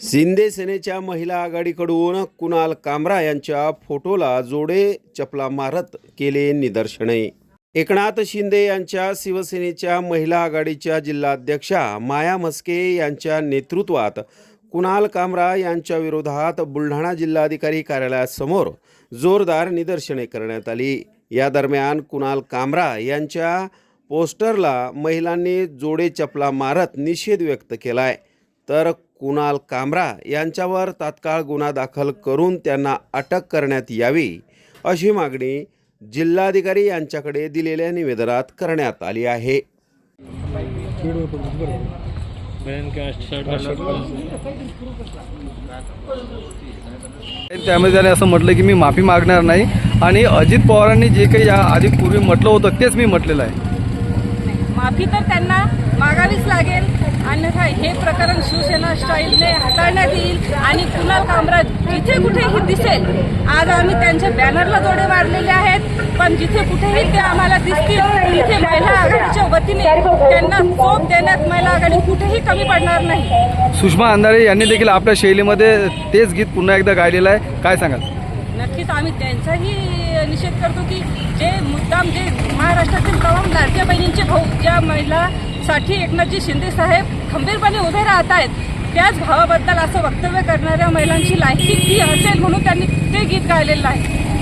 शिंदे सेनेच्या महिला आघाडीकडून कुणाल कामरा यांच्या फोटोला जोडे चपला मारत केले निदर्शने. एकनाथ शिंदे यांच्या शिवसेनेच्या महिला आघाडीच्या जिल्हाध्यक्षा माया म्हस्के यांच्या नेतृत्वात कुणाल कामरा यांच्या विरोधात बुलढाणा जिल्हाधिकारी कार्यालयासमोर जोरदार निदर्शने करण्यात आली. या दरम्यान कुणाल कामरा यांच्या पोस्टरला महिलांनी जोडे चपला मारत निषेध व्यक्त केला आहे तर कुणाल कामरा यांच्यावर तात्काळ गुन्हा दाखल करून त्यांना अटक करण्यात यावी अशी मागणी जिल्हाधिकारी यांच्याकडे दिलेल्या निवेदनात करण्यात आली आहे. त्यामध्ये त्याने असं म्हटलं की मी माफी मागणार नाही. आणि अजित पवारांनी जे काही या आधी पूर्वी म्हटलं होतं तेच मी म्हटलेलं आहे. माफी तर त्यांना मागावीच लागेल. अन्यथा हे प्रकरण शिवसेना स्टाईलने हाताळण्यात येईल आणि कुणाल कामराज जिथे कुठेही दिसेल आज आम्ही त्यांच्या बॅनरला जोडे मारलेले आहेत. पण जिथे कुठेही ते आम्हाला दिसतील तिथे महिला आघाडीच्या वतीने त्यांना चोप देण्यात महिला आघाडी कुठेही कमी पडणार नाही. सुषमा अंधारे यांनी देखील आपल्या शैलीमध्ये तेच गीत पुन्हा एकदा गायलेलं आहे. काय सांगाल? नक्कीच आम्ही त्यांचाही निषेध करतो की जे मुद्दाम जे महाराष्ट्रातील तमाम लाडक्या बहिणींचे भाऊ ज्या महिलासाठी एकनाथजी शिंदे साहेब खंबीरपणे उभे राहत आहेत त्याच भावाबद्दल असं वक्तव्य करणाऱ्या महिलांची लायकी ती असेल म्हणून त्यांनी ते गीत गायलेलं आहे.